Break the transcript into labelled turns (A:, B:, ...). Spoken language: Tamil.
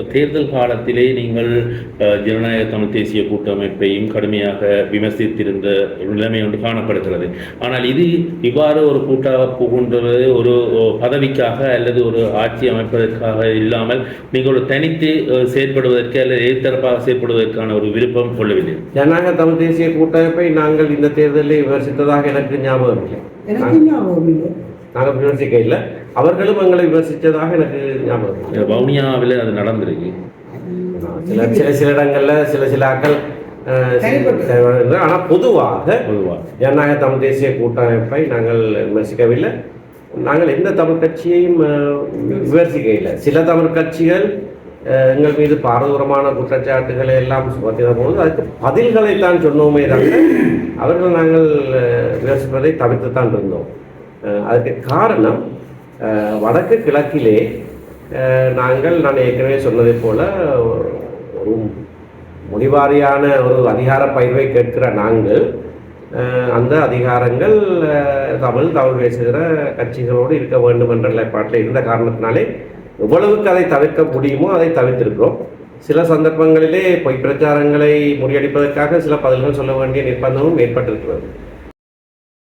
A: தேர்தல் காலத்திலே நீங்கள் ஜனநாயக தமிழ் தேசிய கூட்டமைப்பையும் கடுமையாக விமர்சித்திருந்த நிலைமை ஒன்று காணப்படுகிறது. ஆனால் இது இவ்வாறு ஒரு கூட்டாக புகுன்றது ஒரு பதவிக்காக அல்லது ஒரு ஆட்சி அமைப்பதற்காக இல்லாமல் நீங்கள் ஒரு தனித்து செயற்படுவதற்கு அல்லது எதிர்த்தரப்பாக செயற்படுவதற்கான ஒரு விருப்பம் கொள்ளவில்லை.
B: ஜனநாயக தமிழ் தேசிய கூட்டமைப்பை நாங்கள் இந்த தேர்தலில் விமர்சித்ததாக எனக்கு ஞாபகம் இல்லை
C: எனக்கு ஞாபகம் இல்லை
B: நாங்கள் விமர்சிக்க இல்லை. அவர்களும் எங்களை விமர்சித்ததாக எனக்கு ஞாபகம்
A: வவுனியாவில் அது நடந்திருக்கு.
B: சில சில சில இடங்கள்ல சில சில ஆக்கள் அஹ்,
C: செயல்பட்டு.
B: ஆனா பொதுவாக
A: பொதுவாக.
B: ஜனநாயக தமிழ் தேசிய கூட்டமைப்பை நாங்கள் விமர்சிக்கவில்லை. நாங்கள் எந்த தமிழ் கட்சியையும் அஹ், விமர்சிக்க இல்லை. சில தமிழ் கட்சிகள் எங்கள் மீது பாரதூரமான குற்றச்சாட்டுகளை எல்லாம் சுமத்தின போது அதுக்கு பதில்களை தான் சொன்னோமே தவிர அவர்கள் நாங்கள் விமர்சிப்பதை தவிர்த்து தான் இருந்தோம். அதுக்கு காரணம் வடக்கு கிழக்கிலே நாங்கள் நான் ஏற்கனவே சொன்னதை போல ஒரு முடிவாரியான ஒரு அதிகார பயிர்வை கேட்கிற நாங்கள் அந்த அதிகாரங்கள் தமிழ் தமிழ் பேசுகிற கட்சிகளோடு இருக்க வேண்டும் என்ற நிலைப்பாட்டில் இருந்த காரணத்தினாலே எவ்வளவுக்கு அதை தவிர்க்க முடியுமோ அதை தவிர்த்திருக்கிறோம். சில சந்தர்ப்பங்களிலே பொய் பிரச்சாரங்களை முறியடிப்பதற்காக சில பதில்கள் சொல்ல வேண்டிய நிர்பந்தமும் ஏற்பட்டிருக்கிறது.